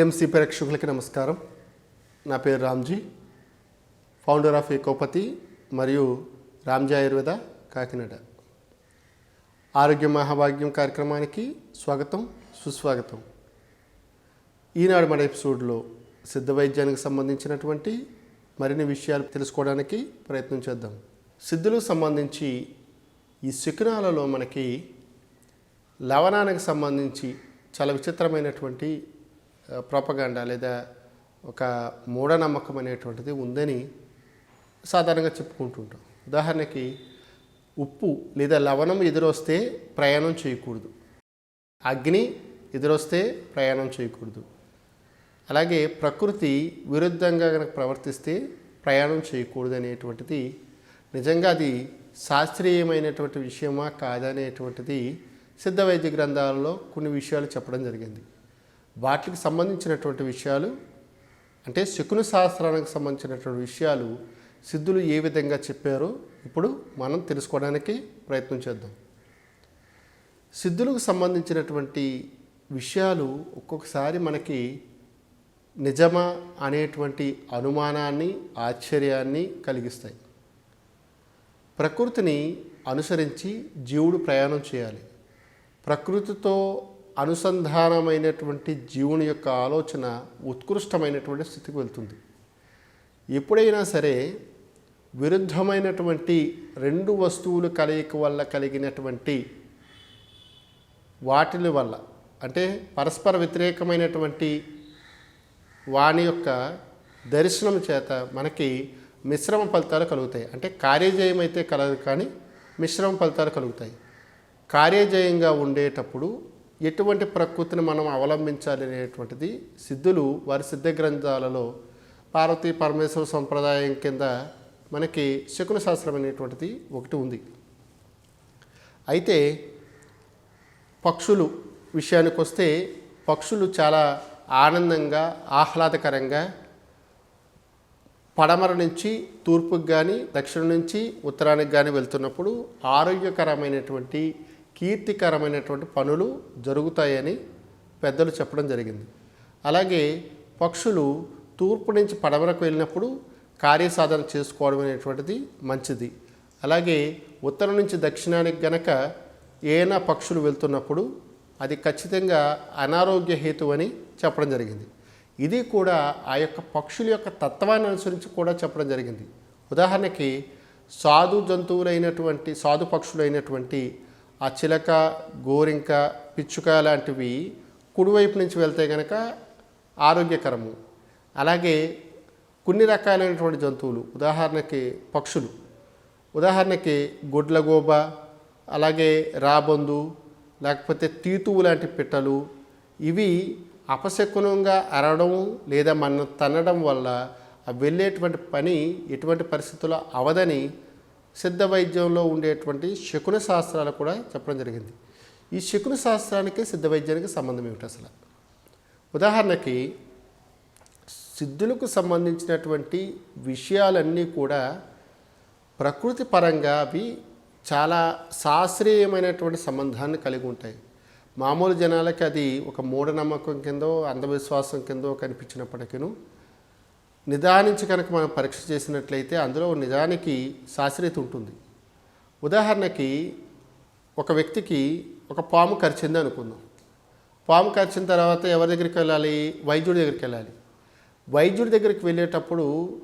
PMC ప్రేక్షకులకి నమస్కారం. నా పేరు రామ్జీ. ఫౌండర్ ఆఫ్ ఏకోపతి మరియు రామ్జీ ఆయుర్వేద కాకినాడ. ఆరోగ్య మహాభాగ్యం కార్యక్రమానికి స్వాగతం సుస్వాగతం. ఈనాడు మన ఎపిసోడ్లో సిద్ధ వైద్యానికి సంబంధించినటువంటి మరిన్ని విషయాలు తెలుసుకోవడానికి ప్రయత్నం చేద్దాం. సిద్ధులకు సంబంధించి ఈ శకునాలలో మనకి లవణానికి సంబంధించి చాలా విచిత్రమైనటువంటి ప్రోపగాండా లేదా ఒక మూఢనమ్మకం అనేటువంటిది ఉందని సాధారణంగా చెప్పుకుంటుంటాం. ఉదాహరణకి ఉప్పు లేదా లవణం ఎదురొస్తే ప్రయాణం చేయకూడదు. అగ్ని ఎదురొస్తే ప్రయాణం చేయకూడదు. అలాగే ప్రకృతి విరుద్ధంగా కనుక ప్రవర్తిస్తే ప్రయాణం చేయకూడదు అనేటువంటిది నిజంగా అది శాస్త్రీయమైనటువంటి విషయమా కాదనేటువంటిది సిద్ధ వైద్య గ్రంథాలలో కొన్ని విషయాలు చెప్పడం జరిగింది. వాటికి సంబంధించినటువంటి విషయాలు అంటే శకుని శాస్త్రానికి సంబంధించినటువంటి విషయాలు సిద్ధులు ఏ విధంగా చెప్పారో ఇప్పుడు మనం తెలుసుకోవడానికి ప్రయత్నం చేద్దాం. సిద్ధులకు సంబంధించినటువంటి విషయాలు ఒక్కొక్కసారి మనకి నిజమా అనేటువంటి అనుమానాన్ని ఆశ్చర్యాన్ని కలిగిస్తాయి. ప్రకృతిని అనుసరించి జీవుడు ప్రయాణం చేయాలి. ప్రకృతితో అనుసంధానమైనటువంటి జీవుని యొక్క ఆలోచన ఉత్కృష్టమైనటువంటి స్థితికి వెళ్తుంది. ఎప్పుడైనా సరే విరుద్ధమైనటువంటి రెండు వస్తువులు కలయిక వల్ల కలిగినటువంటి వాటిల వల్ల అంటే పరస్పర వ్యతిరేకమైనటువంటి వాని యొక్క దర్శనం చేత మనకి మిశ్రమ ఫలితాలు కలుగుతాయి. అంటే కార్యజయం అయితే కలదు కానీ మిశ్రమ ఫలితాలు కలుగుతాయి. కార్యజయంగా ఉండేటప్పుడు ఎటువంటి ప్రకృతిని మనం అవలంబించాలి అనేటువంటిది సిద్ధులు వారి సిద్ధ గ్రంథాలలో పార్వతీ పరమేశ్వర సంప్రదాయం కింద మనకి శకున శాస్త్రం అనేటువంటిది ఒకటి ఉంది. అయితే పక్షులు విషయానికి వస్తే పక్షులు చాలా ఆనందంగా ఆహ్లాదకరంగా పడమర నుంచి తూర్పుకి కానీ దక్షిణం నుంచి ఉత్తరానికి కానీ వెళ్తున్నప్పుడు ఆరోగ్యకరమైనటువంటి కీర్తికరమైనటువంటి పనులు జరుగుతాయని పెద్దలు చెప్పడం జరిగింది. అలాగే పక్షులు తూర్పు నుంచి పడమరకు వెళ్ళినప్పుడు కార్యసాధన చేసుకోవడం అనేటువంటిది మంచిది. అలాగే ఉత్తరం నుంచి దక్షిణానికి గనక ఏనా పక్షులు వెళ్తున్నప్పుడు అది ఖచ్చితంగా అనారోగ్య హేతు అని చెప్పడం జరిగింది. ఇది కూడా ఆ యొక్క పక్షుల యొక్క తత్వాన్ని అనుసరించి కూడా చెప్పడం జరిగింది. ఉదాహరణకి సాధు జంతువులైనటువంటి సాధు పక్షులైనటువంటి ఆ చిలక గోరింక పిచ్చుక లాంటివి కుడివైపు నుంచి వెళ్తే కనుక ఆరోగ్యకరము. అలాగే కొన్ని రకాలైనటువంటి జంతువులు ఉదాహరణకి పక్షులు. ఉదాహరణకి గుడ్లగోబ అలాగే రాబందు లేకపోతే తీతువు లాంటి పిట్టలు. ఇవి అపశకునంగా అరవడం లేదా మనం తనడం వల్ల వెళ్ళేటువంటి పని ఎటువంటి పరిస్థితుల్లో అవదని సిద్ధ వైద్యంలో ఉండేటువంటి శకున శాస్త్రాలు కూడా చెప్పడం జరిగింది. ఈ శకున శాస్త్రానికి సిద్ధ వైద్యానికి సంబంధం ఏమిటి అసలు? ఉదాహరణకి సిద్ధులకు సంబంధించినటువంటి విషయాలన్నీ కూడా ప్రకృతి పరంగా అవి చాలా శాస్త్రీయమైనటువంటి సంబంధాన్ని కలిగి ఉంటాయి. మామూలు జనాలకి అది ఒక మూఢనమ్మకం కిందో అంధవిశ్వాసం కిందో కనిపించినప్పటికీను నిదానించి కనుక మనం పరీక్ష చేసినట్లయితే అందులో నిజానికి శాస్త్రీయత ఉంటుంది. ఉదాహరణకి ఒక వ్యక్తికి ఒక పాము కరిచింది అనుకుందాం. పాము కరిచిన తర్వాత ఎవరి దగ్గరికి వెళ్ళాలి? వైద్యుడి దగ్గరికి వెళ్ళాలి. వైద్యుడి దగ్గరికి వెళ్ళేటప్పుడు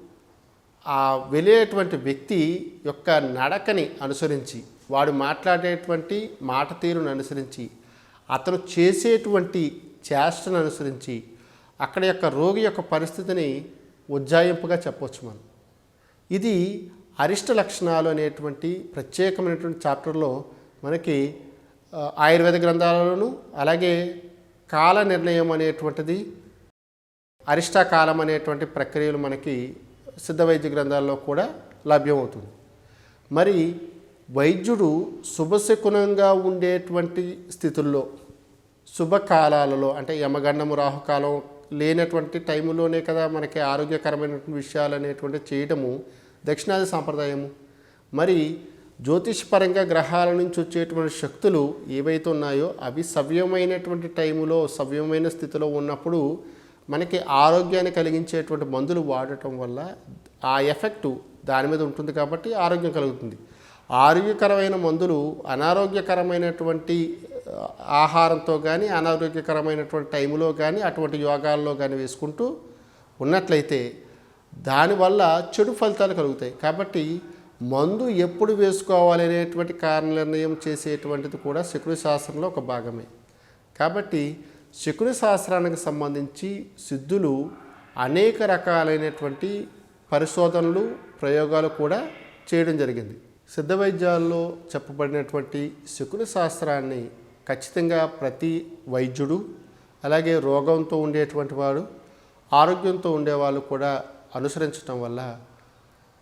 ఆ వెళ్ళేటువంటి వ్యక్తి యొక్క నడకని అనుసరించి వాడు మాట్లాడేటువంటి మాట తీరును అనుసరించి అతను చేసేటువంటి చేష్టను అనుసరించి అక్కడ యొక్క రోగి యొక్క పరిస్థితిని ఉజ్జాయింపుగా చెప్పవచ్చు మనం. ఇది అరిష్ట లక్షణాలు అనేటువంటి ప్రత్యేకమైనటువంటి చాప్టర్లో మనకి ఆయుర్వేద గ్రంథాలలోను అలాగే కాల నిర్ణయం అనేటువంటిది అరిష్టాకాలం అనేటువంటి ప్రక్రియలు మనకి సిద్ధ వైద్య గ్రంథాల్లో కూడా లభ్యమవుతుంది. మరి వైద్యుడు శుభశకునంగా ఉండేటువంటి స్థితుల్లో శుభకాలాలలో అంటే యమగండము రాహుకాలం లేనటువంటి టైములోనే కదా మనకి ఆరోగ్యకరమైనటువంటి విషయాలు అనేటువంటి చేయటము దక్షిణాది సాంప్రదాయము. మరి జ్యోతిష్పరంగా గ్రహాల నుంచి వచ్చేటువంటి శక్తులు ఏవైతే ఉన్నాయో అవి సవ్యమైనటువంటి టైములో సవ్యమైన స్థితిలో ఉన్నప్పుడు మనకి ఆరోగ్యాన్ని కలిగించేటువంటి మందులు వాడటం వల్ల ఆ ఎఫెక్టు దాని మీద ఉంటుంది కాబట్టి ఆరోగ్యం కలుగుతుంది. ఆరోగ్యకరమైన మందులు అనారోగ్యకరమైనటువంటి ఆహారంతో కానీ అనారోగ్యకరమైనటువంటి టైంలో కానీ అటువంటి యోగాల్లో కానీ వేసుకుంటూ ఉన్నట్లయితే దానివల్ల చెడు ఫలితాలు కలుగుతాయి. కాబట్టి మందు ఎప్పుడు వేసుకోవాలి అనేటువంటి కారణ నిర్ణయం చేసేటువంటిది కూడా శకుని శాస్త్రంలో ఒక భాగమే. కాబట్టి శకుని శాస్త్రానికి సంబంధించి సిద్ధులు అనేక రకాలైనటువంటి పరిశోధనలు ప్రయోగాలు కూడా చేయడం జరిగింది. సిద్ధ వైద్యాల్లో చెప్పబడినటువంటి శకుని శాస్త్రాన్ని ఖచ్చితంగా ప్రతి వైద్యుడు అలాగే రోగంతో ఉండేటువంటి వాడు ఆరోగ్యంతో ఉండేవాళ్ళు కూడా అనుసరించడం వల్ల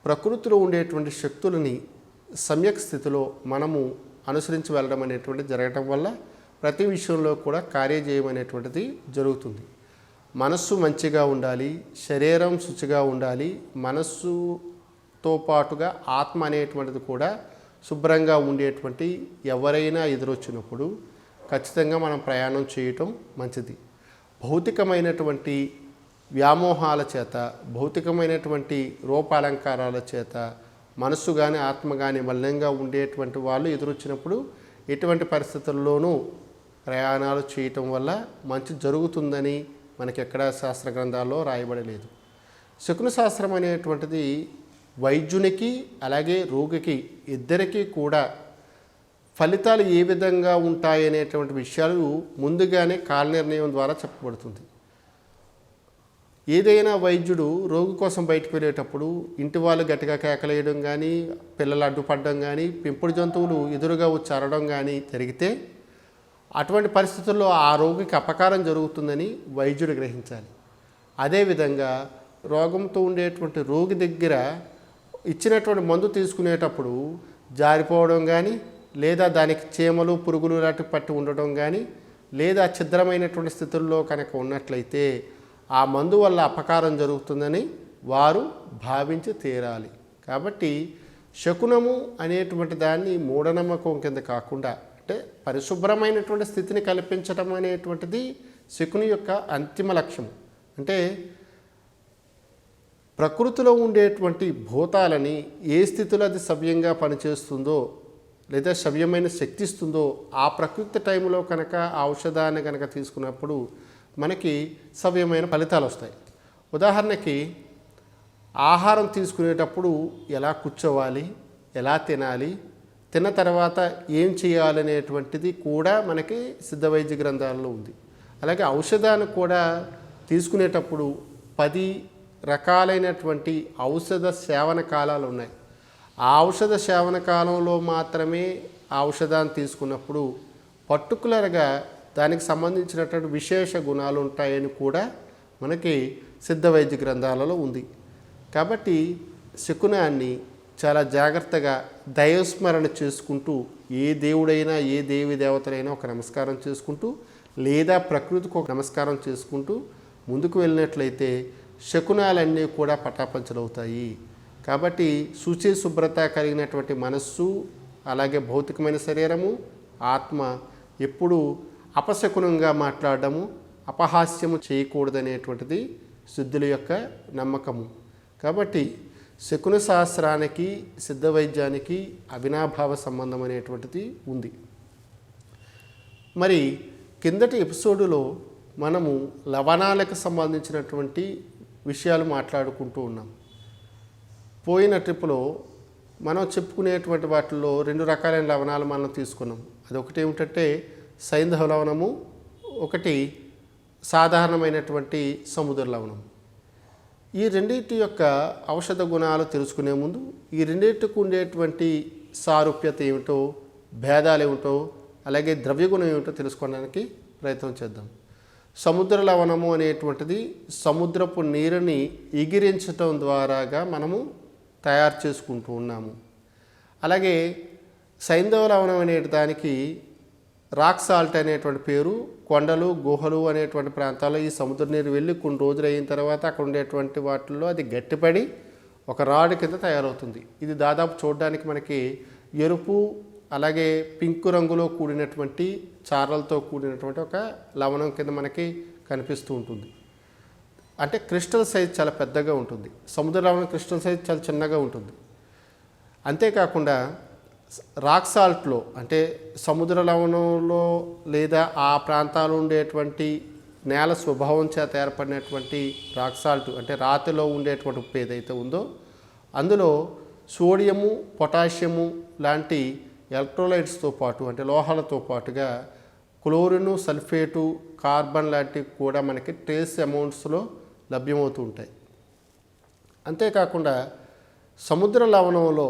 ప్రకృతిలో ఉండేటువంటి శక్తులని సమ్యక్ స్థితిలో మనము అనుసరించి వెళ్ళడం అనేటువంటిది జరగటం వల్ల ప్రతి విషయంలో కూడా కార్యజయం అనేటువంటిది జరుగుతుంది. మనస్సు మంచిగా ఉండాలి శరీరం శుచిగా ఉండాలి మనస్సుతో పాటుగా ఆత్మ అనేటువంటిది కూడా శుభ్రంగా ఉండేటువంటి ఎవరైనా ఎదురొచ్చినప్పుడు ఖచ్చితంగా మనం ప్రయాణం చేయటం మంచిది. భౌతికమైనటువంటి వ్యామోహాల చేత భౌతికమైనటువంటి రూపాలంకారాల చేత మనస్సు కానీ ఆత్మ కానీ మలినంగా ఉండేటువంటి వాళ్ళు ఎదురొచ్చినప్పుడు ఎటువంటి పరిస్థితుల్లోనూ ప్రయాణాలు చేయటం వల్ల మంచి జరుగుతుందని మనకి ఎక్కడ శాస్త్ర గ్రంథాల్లో రాయబడలేదు. శకున శాస్త్రం అనేటువంటిది వైద్యునికి అలాగే రోగికి ఇద్దరికీ కూడా ఫలితాలు ఏ విధంగా ఉంటాయి అనేటువంటి విషయాలు ముందుగానే కాలనిర్ణయం ద్వారా చెప్పబడుతుంది. ఏదైనా వైద్యుడు రోగి కోసం బయటకు వెళ్ళేటప్పుడు ఇంటి వాళ్ళు గట్టిగా కేకలేయడం కానీ పిల్లలు అడ్డుపడడం కానీ పెంపుడు జంతువులు ఎదురుగా వచ్చి అరడం కానీ జరిగితే అటువంటి పరిస్థితుల్లో ఆ రోగికి అపకారం జరుగుతుందని వైద్యుడు గ్రహించాలి. అదేవిధంగా రోగంతో ఉండేటువంటి రోగి దగ్గర ఇచ్చినటువంటి మందు తీసుకునేటప్పుడు జారిపోవడం కానీ లేదా దానికి చీమలు పురుగులు లాంటి పట్టి ఉండడం కానీ లేదా ఛిద్రమైనటువంటి స్థితుల్లో కనుక ఉన్నట్లయితే ఆ మందు వల్ల అపకారం జరుగుతుందని వారు భావించి తీరాలి. కాబట్టి శకునము అనేటువంటి దాన్ని మూఢనమ్మకం కింద కాకుండా అంటే పరిశుభ్రమైనటువంటి స్థితిని కల్పించడం అనేటువంటిది శకుని యొక్క అంతిమ లక్ష్యం అంటే ప్రకృతిలో ఉండేటువంటి భూతాలని ఏ స్థితిలో అది సవ్యంగా పనిచేస్తుందో లేదా సవ్యమైన శక్తి ఇస్తుందో ఆ ప్రకృతి టైంలో కనుక ఆ ఔషధాన్ని కనుక తీసుకున్నప్పుడు మనకి సవ్యమైన ఫలితాలు వస్తాయి. ఉదాహరణకి ఆహారం తీసుకునేటప్పుడు ఎలా కూర్చోవాలి ఎలా తినాలి తిన్న తర్వాత ఏం చేయాలనేటువంటిది కూడా మనకి సిద్ధ వైద్య ఉంది. అలాగే ఔషధాన్ని కూడా తీసుకునేటప్పుడు పది రకాలైనటువంటి ఔషధ సేవన కాలాలు ఉన్నాయి. ఆ ఔషధ సేవన కాలంలో మాత్రమే ఆ ఔషధాన్ని తీసుకున్నప్పుడు పర్టికులర్గా దానికి సంబంధించినటువంటి విశేష గుణాలు ఉంటాయని కూడా మనకి సిద్ధ వైద్య గ్రంథాలలో ఉంది. కాబట్టి శకునాన్ని చాలా జాగ్రత్తగా దైవస్మరణ చేసుకుంటూ ఏ దేవుడైనా ఏ దేవి దేవతలైనా ఒక నమస్కారం చేసుకుంటూ లేదా ప్రకృతికి ఒక నమస్కారం చేసుకుంటూ ముందుకు వెళ్ళినట్లయితే శకునాలన్నీ కూడా పటాపంచలవుతాయి. కాబట్టి శుచి శుభ్రత కలిగినటువంటి మనస్సు అలాగే భౌతికమైన శరీరము ఆత్మ ఎప్పుడూ అపశకునంగా మాట్లాడడము అపహాస్యము చేయకూడదనేటువంటిది సిద్ధుల యొక్క నమ్మకము. కాబట్టి శకున శాస్త్రానికి సిద్ధ వైద్యానికి అవినాభావ సంబంధం అనేటువంటిది ఉంది. మరి కిందటి ఎపిసోడులో మనము లవణాలకు సంబంధించినటువంటి విషయాలు మాట్లాడుకుంటూ ఉన్నాం. పోయిన ట్రిప్లో మనం చెప్పుకునేటువంటి వాటిల్లో రెండు రకాలైన లవణాలు మనం తీసుకున్నాం. అది ఒకటి ఏమిటంటే సైంధవ లవణము ఒకటి సాధారణమైనటువంటి సముద్ర లవణం. ఈ రెండింటి యొక్క ఔషధ గుణాలు తెలుసుకునే ముందు ఈ రెండింటికి ఉండేటువంటి సారూప్యత ఏమిటో భేదాలు ఏమిటో అలాగే ద్రవ్యగుణం ఏమిటో తెలుసుకోవడానికి ప్రయత్నం చేద్దాం. సముద్ర లవణము అనేటువంటిది సముద్రపు నీరుని ఎగిరించటం ద్వారాగా మనము తయారు చేసుకుంటూ ఉన్నాము. అలాగే సైంధవ లవణం అనే దానికి రాక్ సాల్ట్ అనేటువంటి పేరు కొండలు గుహలు అనేటువంటి ప్రాంతాల్లో ఈ సముద్ర నీరు వెళ్ళి కొన్ని రోజులు అయిన తర్వాత అక్కడ ఉండేటువంటి వాటిల్లో అది గట్టిపడి ఒక రాడ్ కింద తయారవుతుంది. ఇది దాదాపు చూడడానికి మనకి ఎరుపు అలాగే పింక్ రంగులో కూడినటువంటి చారలతో కూడినటువంటి ఒక లవణం కింద మనకి కనిపిస్తూ ఉంటుంది. అంటే క్రిస్టల్ సైజ్ చాలా పెద్దగా ఉంటుంది. సముద్ర క్రిస్టల్ సైజ్ చాలా చిన్నగా ఉంటుంది. అంతేకాకుండా రాక్ సాల్ట్లో అంటే సముద్ర లవణంలో లేదా ఆ ప్రాంతాలు ఉండేటువంటి నేల స్వభావం చేత ఏర్పడినటువంటి రాక్ సాల్ట్ అంటే రాతిలో ఉండేటువంటి ఉప్పు ఏదైతే ఉందో అందులో సోడియము పొటాషియము లాంటి ఎలక్ట్రోలైట్స్తో పాటు అంటే లోహాలతో పాటుగా క్లోరిను సల్ఫేటు కార్బన్ లాంటివి కూడా మనకి ట్రేస్ అమౌంట్స్లో లభ్యమవుతూ ఉంటాయి అంతేకాకుండా సముద్ర లవణంలో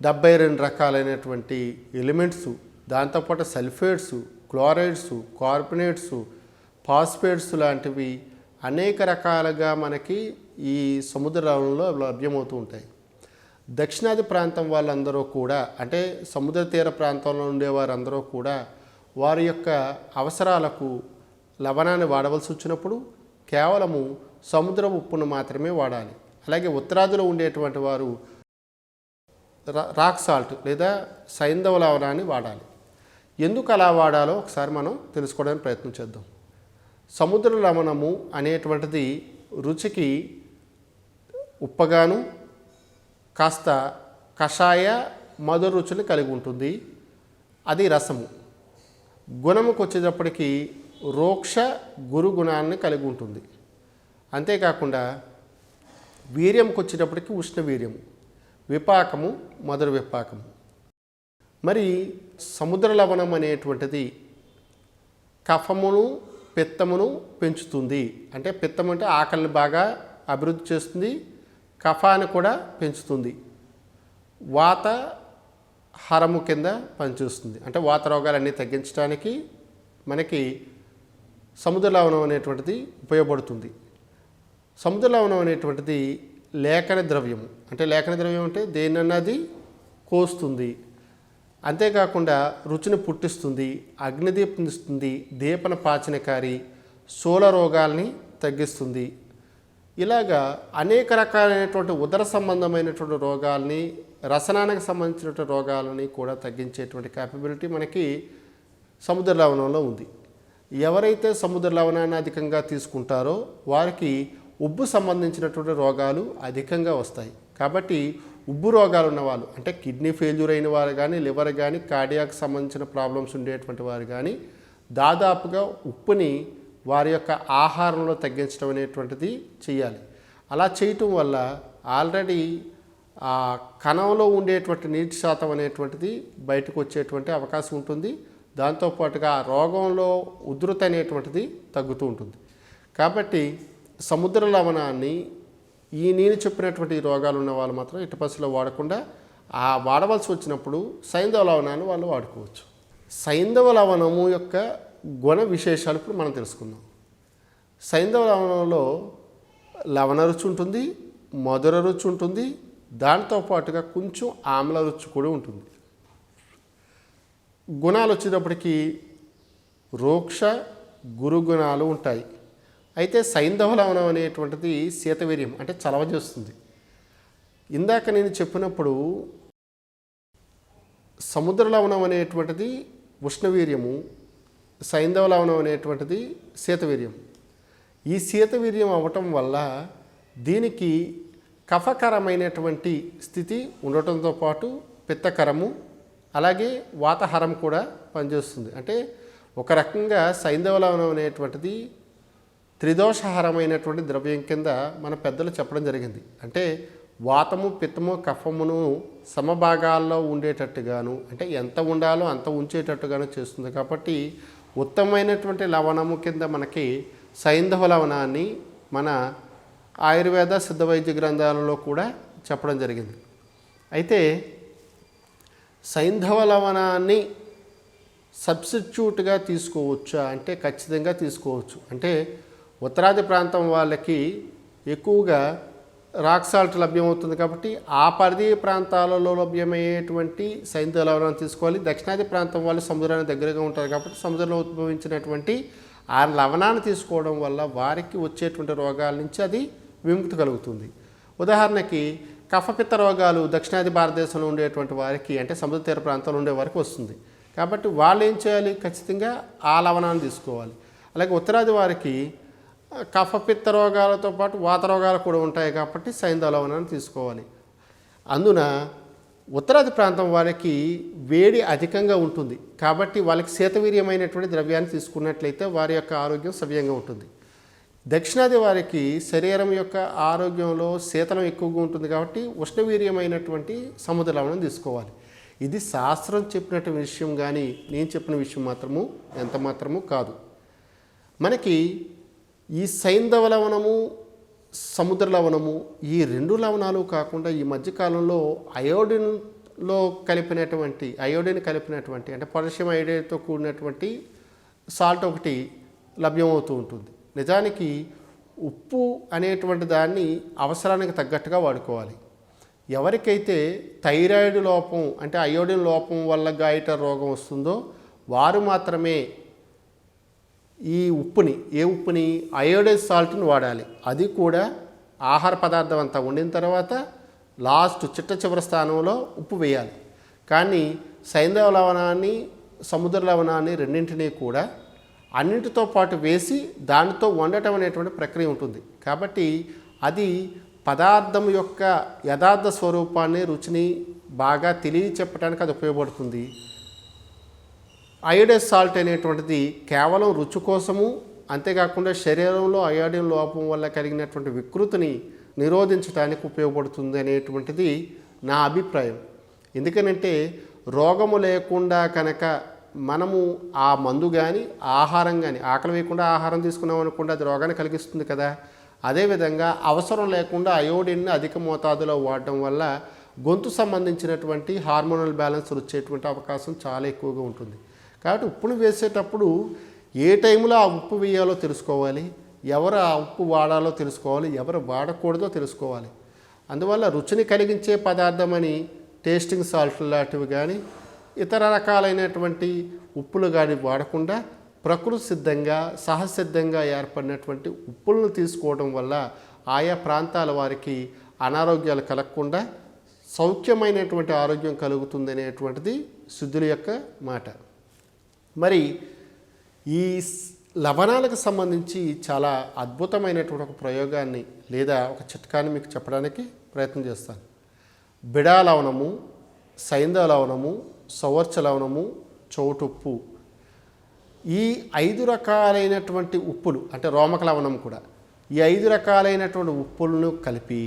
డెబ్బై రెండు రకాలైనటువంటి ఎలిమెంట్స్ దాంతోపాటు సల్ఫేట్స్ క్లోరైడ్స్ కార్బొనేట్స్ ఫాస్ఫేట్స్ లాంటివి అనేక రకాలుగా మనకి ఈ సముద్ర లవణంలో లభ్యమవుతూ ఉంటాయి దక్షిణాది ప్రాంతం వాళ్ళందరూ కూడా అంటే సముద్ర తీర ప్రాంతంలో ఉండేవారందరూ కూడా వారి యొక్క అవసరాలకు లవణాన్ని వాడవలసి వచ్చినప్పుడు కేవలము సముద్ర ఉప్పును మాత్రమే వాడాలి. అలాగే ఉత్తరాదిలో ఉండేటువంటి వారు రా- రాక్ సాల్ట్ లేదా సైంధవ లవణాన్ని వాడాలి. ఎందుకు అలా వాడాలో ఒకసారి మనం తెలుసుకోవడానికి ప్రయత్నం చేద్దాం. సముద్ర లవణము అనేటువంటిది రుచికి ఉప్పగాను కాస్త కషాయ మధుర రుచిని కలిగి ఉంటుంది. అది రసము. గుణముకు వచ్చేటప్పటికి రోక్ష గురు గుణాన్ని కలిగి ఉంటుంది అంతేకాకుండా వీర్యంకి వచ్చేటప్పటికి ఉష్ణ వీర్యం విపాకము మధుర విపాకము. మరి సముద్ర లవణం అనేటువంటిది కఫమును పిత్తమును పెంచుతుంది. అంటే పిత్తం అంటే ఆకలిని బాగా అభివృద్ధి చేస్తుంది కఫాన్ని కూడా పెంచుతుంది. వాత హరము కింద పనిచేస్తుంది. అంటే వాత రోగాలన్నీ తగ్గించడానికి మనకి సముద్ర లవణం అనేటువంటిది ఉపయోగపడుతుంది. సముద్ర లవణం అనేటువంటిది లేఖన ద్రవ్యము. అంటే లేఖన ద్రవ్యం అంటే దేనన్నది కోస్తుంది. అంతేకాకుండా రుచిని పుట్టిస్తుంది అగ్నిదీపనిస్తుంది దీపన పాచనకారి శూల రోగాల్ని తగ్గిస్తుంది. ఇలాగా అనేక రకాలైనటువంటి ఉదర సంబంధమైనటువంటి రోగాల్ని రసనానికి సంబంధించినటువంటి రోగాలని కూడా తగ్గించేటువంటి క్యాపబిలిటీ మనకి సముద్ర లవణంలో ఉంది. ఎవరైతే సముద్ర లవణాన్ని అధికంగా తీసుకుంటారో వారికి ఉబ్బు సంబంధించినటువంటి రోగాలు అధికంగా వస్తాయి. కాబట్టి ఉబ్బు రోగాలు ఉన్నవాళ్ళు అంటే కిడ్నీ ఫెయిల్యూర్ అయిన వారు కానీ లివర్ కానీ కార్డియాక్ సంబంధించిన ప్రాబ్లమ్స్ ఉండేటువంటి వారు కానీ దాదాపుగా ఉప్పుని వారి యొక్క ఆహారంలో తగ్గించడం అనేటువంటిది చేయాలి అలా చేయటం వల్ల ఆల్రెడీ ఆ కణంలో ఉండేటువంటి నీటి శాతం అనేటువంటిది బయటకు వచ్చేటువంటి అవకాశం ఉంటుంది. దాంతోపాటుగా రోగంలో ఉధృత అనేటువంటిది తగ్గుతూ ఉంటుంది. కాబట్టి సముద్ర లవణాన్ని ఈ నేను చెప్పినటువంటి రోగాలు ఉన్న వాళ్ళు మాత్రం ఇటు పసిలో వాడకుండా ఆ వాడవలసి వచ్చినప్పుడు సైంధవ లవణాన్ని వాళ్ళు వాడుకోవచ్చు. సైంధవ లవణము యొక్క గుణ విశేషాలు ఇప్పుడు మనం తెలుసుకుందాం. సైంధవ లవణంలో లవణ రుచి ఉంటుంది మధుర రుచి ఉంటుంది దాంతో పాటుగా కొంచెం ఆమ్ల రుచి కూడా ఉంటుంది. గుణాలు వచ్చేటప్పటికి రోక్ష గురుగుణాలు ఉంటాయి. అయితే సైంధవ లవణం అనేటువంటిది శీతవీర్యం అంటే చలవ చేస్తుంది ఇందాక నేను చెప్పినప్పుడు సముద్ర లవణం అనేటువంటిది ఉష్ణవీర్యము సైంధవ లవణం అనేటువంటిది శీతవీర్యం ఈ శీతవీర్యం అవ్వటం వల్ల దీనికి కఫకరమైనటువంటి స్థితి ఉండటంతో పాటు పిత్తకరము అలాగే వాతహరం కూడా పనిచేస్తుంది. అంటే ఒక రకంగా సైంధవ లవణం అనేటువంటిది త్రిదోషహరమైనటువంటి ద్రవ్యం కింద మన పెద్దలు చెప్పడం జరిగింది. అంటే వాతము పిత్తము కఫమును సమభాగాల్లో ఉండేటట్టుగాను అంటే ఎంత ఉండాలో అంత ఉంచేటట్టుగాను చేస్తుంది. కాబట్టి ఉత్తమమైనటువంటి లవణము కింద మనకి సైంధవ లవణాన్ని మన ఆయుర్వేద సిద్ధ వైద్య గ్రంథాలలో కూడా చెప్పడం జరిగింది. అయితే సైంధవ లవణాన్ని సబ్స్టిట్యూట్గా తీసుకోవచ్చా అంటే ఖచ్చితంగా తీసుకోవచ్చు. అంటే ఉత్తరాది ప్రాంతం వాళ్ళకి ఎక్కువగా రాక్ సాల్ట్ లభ్యమవుతుంది కాబట్టి ఆ పరిధి ప్రాంతాలలో లభ్యమయ్యేటువంటి సైంధవ లవణాన్ని తీసుకోవాలి. దక్షిణాది ప్రాంతం వాళ్ళు సముద్రానికి దగ్గరగా ఉంటారు కాబట్టి సముద్రంలో ఉద్భవించినటువంటి ఆ లవణాన్ని తీసుకోవడం వల్ల వారికి వచ్చేటువంటి రోగాల నుంచి అది విముక్తి కలుగుతుంది. ఉదాహరణకి కఫపిత్త రోగాలు దక్షిణాది భారతదేశంలో ఉండేటువంటి వారికి అంటే సముద్ర తీర ప్రాంతంలో ఉండే వారికి వస్తుంది. కాబట్టి వాళ్ళు ఏం చేయాలి? ఖచ్చితంగా ఆ లవణాన్ని తీసుకోవాలి. అలాగే ఉత్తరాది వారికి కఫపిత్త రోగాలతో పాటు వాత రోగాలు కూడా ఉంటాయి కాబట్టి సైంధవ లవణాన్ని తీసుకోవాలి. అందున ఉత్తరాది ప్రాంతం వారికి వేడి అధికంగా ఉంటుంది. కాబట్టి వాళ్ళకి శీతవీర్యమైనటువంటి ద్రవ్యాన్ని తీసుకున్నట్లయితే వారి యొక్క ఆరోగ్యం సవ్యంగా ఉంటుంది. దక్షిణాది వారికి శరీరం యొక్క ఆరోగ్యంలో శీతలం ఎక్కువగా ఉంటుంది కాబట్టి ఉష్ణవీర్యమైనటువంటి సముద్ర లవణం తీసుకోవాలి. ఇది శాస్త్రం చెప్పినట్టు విషయం కానీ నేను చెప్పిన విషయం మాత్రము ఎంత మాత్రము కాదు. మనకి ఈ సైంధవ లవణము సముద్ర లవణము ఈ రెండు లవణాలు కాకుండా ఈ మధ్యకాలంలో అయోడిన్లో కలిపినటువంటి అయోడిన్ కలిపినటువంటి అంటే పొటాషియం అయోడైడ్తో కూడినటువంటి సాల్ట్ ఒకటి లభ్యమవుతూ ఉంటుంది. నిజానికి ఉప్పు అనేటువంటి దాన్ని అవసరానికి తగ్గట్టుగా వాడుకోవాలి. ఎవరికైతే థైరాయిడ్ లోపం అంటే అయోడిన్ లోపం వల్ల గాయట రోగం వస్తుందో వారు మాత్రమే ఈ ఉప్పుని ఏ ఉప్పుని? అయోడైజ్ సాల్ట్ని వాడాలి. అది కూడా ఆహార పదార్థం అంతా వండిన తర్వాత లాస్ట్ చిట్ట చివరి స్థానంలో ఉప్పు వేయాలి. కానీ సైంధవ లవణాన్ని సముద్ర లవణాన్ని రెండింటినీ కూడా అన్నింటితో పాటు వేసి దానితో వండటం అనేటువంటి ప్రక్రియ ఉంటుంది. కాబట్టి అది పదార్థం యొక్క యథార్థ స్వరూపాన్ని రుచిని బాగా తెలియచెప్పడానికి అది ఉపయోగపడుతుంది. అయోడైజ్ సాల్ట్ అనేటువంటిది కేవలం రుచి కోసము అంతేకాకుండా శరీరంలో అయోడిన్ లోపం వల్ల కలిగినటువంటి వికృతిని నిరోధించడానికి ఉపయోగపడుతుంది అనేటువంటిది నా అభిప్రాయం. ఎందుకనంటే రోగము లేకుండా కనుక మనము ఆ మందు కానీ ఆహారం కానీ ఆకలి వేయకుండా ఆహారం తీసుకున్నాం అనుకుంటే అది రోగాన్ని కలిగిస్తుంది కదా. అదేవిధంగా అవసరం లేకుండా అయోడిన్ని అధిక మోతాదులో వాడడం వల్ల గొంతు సంబంధించినటువంటి హార్మోనల్ బ్యాలెన్స్ వచ్చేటువంటి అవకాశం చాలా ఎక్కువగా ఉంటుంది. కాబట్టి ఉప్పును వేసేటప్పుడు ఏ టైంలో ఆ ఉప్పు వేయాలో తెలుసుకోవాలి ఎవరు ఆ ఉప్పు వాడాలో తెలుసుకోవాలి ఎవరు వాడకూడదో తెలుసుకోవాలి. అందువల్ల రుచిని కలిగించే పదార్థమని టేస్టింగ్ సాల్ట్ లాంటివి కానీ ఇతర రకాలైనటువంటి ఉప్పులు కానీ వాడకుండా ప్రకృతి సిద్ధంగా సహసిద్ధంగా ఏర్పడినటువంటి ఉప్పులను తీసుకోవడం వల్ల ఆయా ప్రాంతాల వారికి అనారోగ్యాలు కలగకుండా సౌఖ్యమైనటువంటి ఆరోగ్యం కలుగుతుంది అనేటువంటిది శుద్ధుల యొక్క మాట. మరి ఈ లవణాలకు సంబంధించి చాలా అద్భుతమైనటువంటి ఒక ప్రయోగాన్ని లేదా ఒక చిట్కాన్ని మీకు చెప్పడానికి ప్రయత్నం చేస్తాను. బిడా లవణము సైంధ లవణము సవర్చ లవణము చౌటుప్పు. ఈ ఐదు రకాలైనటువంటి ఉప్పులు అంటే రోమక లవణం కూడా ఈ ఐదు రకాలైనటువంటి ఉప్పులను కలిపి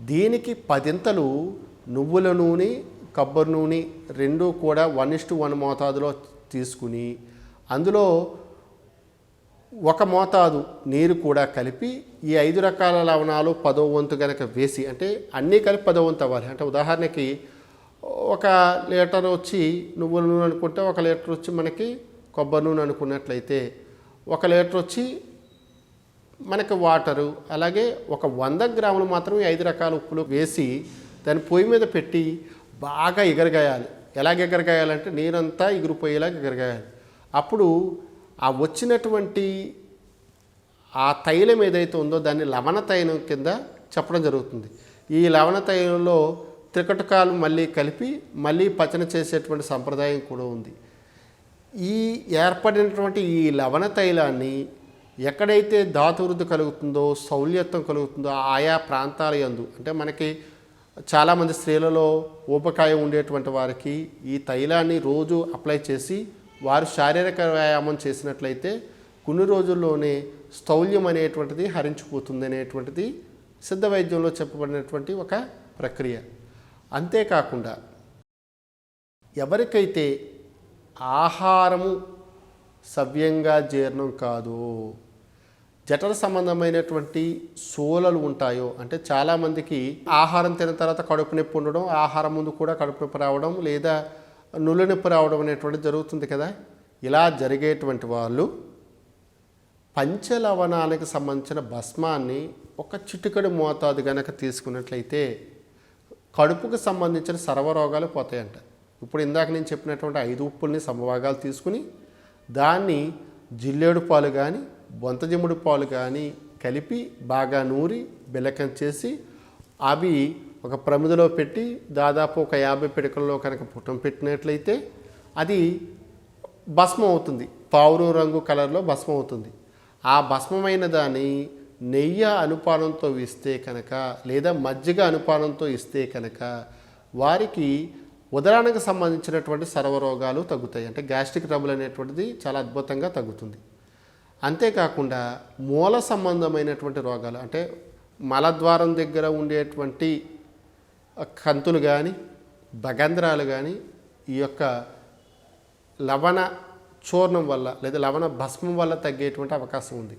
దీనికి పదింతలు నువ్వుల నూనె కొబ్బరి నూనె రెండు కూడా వన్ ఇస్టు వన్ మోతాదులో తీసుకుని అందులో ఒక మోతాదు నీరు కూడా కలిపి ఈ ఐదు రకాల లవణాలు పదో వంతు కనుక వేసి అంటే అన్నీ కలిపి పదో వంతు అవ్వాలి. అంటే ఉదాహరణకి ఒక లీటర్ వచ్చి నువ్వుల నూనె అనుకుంటే ఒక లీటర్ వచ్చి మనకి కొబ్బరి నూనె అనుకున్నట్లయితే ఒక లీటర్ వచ్చి మనకి వాటరు అలాగే ఒక వంద గ్రాములు మాత్రం ఐదు రకాల ఉప్పులు వేసి దాన్ని పొయ్యి మీద పెట్టి బాగా ఎగరగాయాలి. ఎలాగ ఎగరగాయాలంటే నీరంతా ఎగిరిపోయేలాగా ఎగరగాయాలి. అప్పుడు ఆ వచ్చినటువంటి ఆ తైలం ఏదైతే ఉందో దాన్ని లవణ తైలం కింద చెప్పడం జరుగుతుంది. ఈ లవణ తైలంలో త్రికటకాలు మళ్ళీ కలిపి మళ్ళీ పచన చేసేటువంటి సంప్రదాయం కూడా ఉంది. ఈ ఏర్పడినటువంటి ఈ లవణ తైలాన్ని ఎక్కడైతే ధాతువృద్ధి కలుగుతుందో సౌల్యత్వం కలుగుతుందో ఆయా ప్రాంతాల యందు అంటే మనకి చాలామంది స్త్రీలలో ఊపకాయం ఉండేటువంటి వారికి ఈ తైలాన్ని రోజు అప్లై చేసి వారు శారీరక వ్యాయామం చేసినట్లయితే కొన్ని రోజుల్లోనే స్థౌల్యం అనేటువంటిది హరించిపోతుంది అనేటువంటిది సిద్ధ వైద్యంలో చెప్పబడినటువంటి ఒక ప్రక్రియ. అంతేకాకుండా ఎవరికైతే ఆహారము సవ్యంగా జీర్ణం కాదు జఠర సంబంధమైనటువంటి సోలలు ఉంటాయో అంటే చాలామందికి ఆహారం తిన్న తర్వాత కడుపు నొప్పి ఉండడం ఆహారం ముందు కూడా కడుపు నొప్పి రావడం లేదా నులు నొప్పి రావడం అనేటువంటి జరుగుతుంది కదా. ఇలా జరిగేటువంటి వాళ్ళు పంచలవణాలకు సంబంధించిన భస్మాన్ని ఒక చిటికడు మోతాదు గనక తీసుకున్నట్లయితే కడుపుకు సంబంధించిన సర్వరోగాలు పోతాయంట. ఇప్పుడు ఇందాక నేను చెప్పినటువంటి ఐదు ఉప్పుల్ని సమభాగాలు తీసుకుని దాన్ని జిల్లేడు పాలు కానీ బొంతజిమ్ముడు పాలు కానీ కలిపి బాగా నూరి బిలకం చేసి అవి ఒక ప్రమిదలో పెట్టి దాదాపు ఒక యాభై పిడకల్లో కనుక పుట్టం పెట్టినట్లయితే అది భస్మం అవుతుంది. పావురు రంగు కలర్లో భస్మం అవుతుంది. ఆ భస్మమైన దాన్ని నెయ్యి అనుపానంతో ఇస్తే కనుక లేదా మజ్జిగ అనుపానంతో ఇస్తే కనుక వారికి ఉదరానికి సంబంధించినటువంటి సర్వరోగాలు తగ్గుతాయి. అంటే గ్యాస్ట్రిక్ ట్రబుల్ అనేటువంటిది చాలా అద్భుతంగా తగ్గుతుంది. అంతేకాకుండా మూల సంబంధమైనటువంటి రోగాలు అంటే మలద్వారం దగ్గర ఉండేటువంటి కంతులు కానీ భగంధ్రాలు కానీ ఈ యొక్క లవణ చూర్ణం వల్ల లేదా లవణ భస్మం వల్ల తగ్గేటువంటి అవకాశం ఉంది.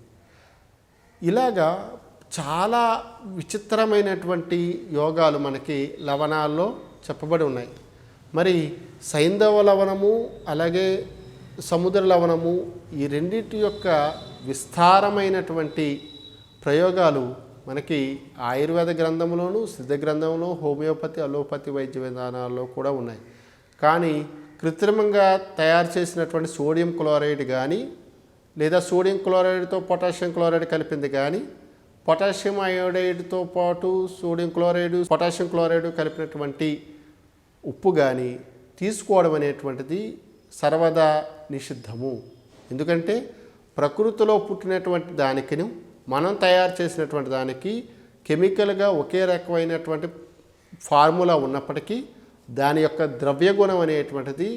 ఇలాగా చాలా విచిత్రమైనటువంటి యోగాలు మనకి లవణాల్లో చెప్పబడి ఉన్నాయి. మరి సైంధవ లవణము అలాగే సముద్ర లవణము ఈ రెండింటి యొక్క విస్తారమైనటువంటి ప్రయోగాలు మనకి ఆయుర్వేద గ్రంథంలోను సిద్ధ గ్రంథంలో హోమియోపతి అలోపతి వైద్య విధానాల్లో కూడా ఉన్నాయి. కానీ కృత్రిమంగా తయారు చేసినటువంటి సోడియం క్లోరైడ్ కానీ లేదా సోడియం క్లోరైడ్తో పొటాషియం క్లోరైడ్ కలిపింది కానీ పొటాషియం అయోడైడ్తో పాటు సోడియం క్లోరైడ్ పొటాషియం క్లోరైడ్ కలిపినటువంటి ఉప్పు కానీ తీసుకోవడం అనేటువంటిది సర్వదా నిషిద్ధము. ఎందుకంటే ప్రకృతిలో పుట్టినటువంటి దానికిను మనం తయారు చేసినటువంటి దానికి కెమికల్గా ఒకే రకమైనటువంటి ఫార్ములా ఉన్నప్పటికీ దాని యొక్క ద్రవ్యగుణం అనేటువంటిది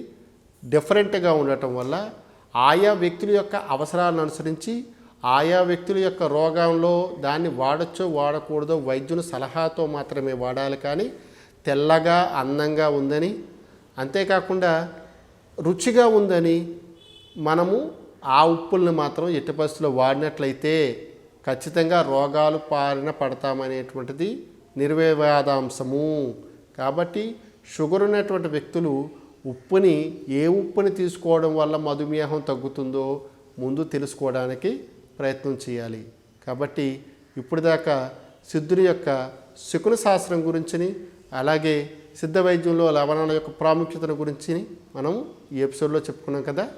డిఫరెంట్గా ఉండటం వల్ల ఆయా వ్యక్తుల యొక్క అవసరాలను అనుసరించి ఆయా వ్యక్తుల యొక్క రోగంలో దాన్ని వాడచ్చో వాడకూడదో వైద్యుని సలహాతో మాత్రమే వాడాలి కానీ తెల్లగా అందంగా ఉందని అంతేకాకుండా రుచిగా ఉందని మనము ఆ ఉప్పుల్ని మాత్రం ఎట్టి పరిస్థితుల్లో వాడినట్లయితే ఖచ్చితంగా రోగాలు పారిన పడతామనేటువంటిది నిర్వేవాదాంశము కాబట్టి షుగర్ ఉన్నటువంటి వ్యక్తులు ఉప్పుని ఏ ఉప్పుని తీసుకోవడం వల్ల మధుమేహం తగ్గుతుందో ముందు తెలుసుకోవడానికి ప్రయత్నం చేయాలి. కాబట్టి ఇప్పుడు దాకా సిద్ధుని యొక్క శకున శాస్త్రం గురించిని అలాగే సిద్ధ వైద్యంలో లవణాల యొక్క ప్రాముఖ్యతను గురించి మనం ఈ ఎపిసోడ్లో చెప్పుకున్నాం కదా.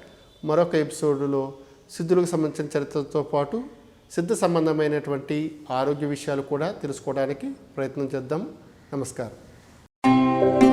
మరొక ఎపిసోడ్లో సిద్ధులకు సంబంధించిన చరిత్రతో పాటు సిద్ధ సంబంధమైనటువంటి ఆరోగ్య విషయాలు కూడా తెలుసుకోవడానికి ప్రయత్నం చేద్దాం. నమస్కారం.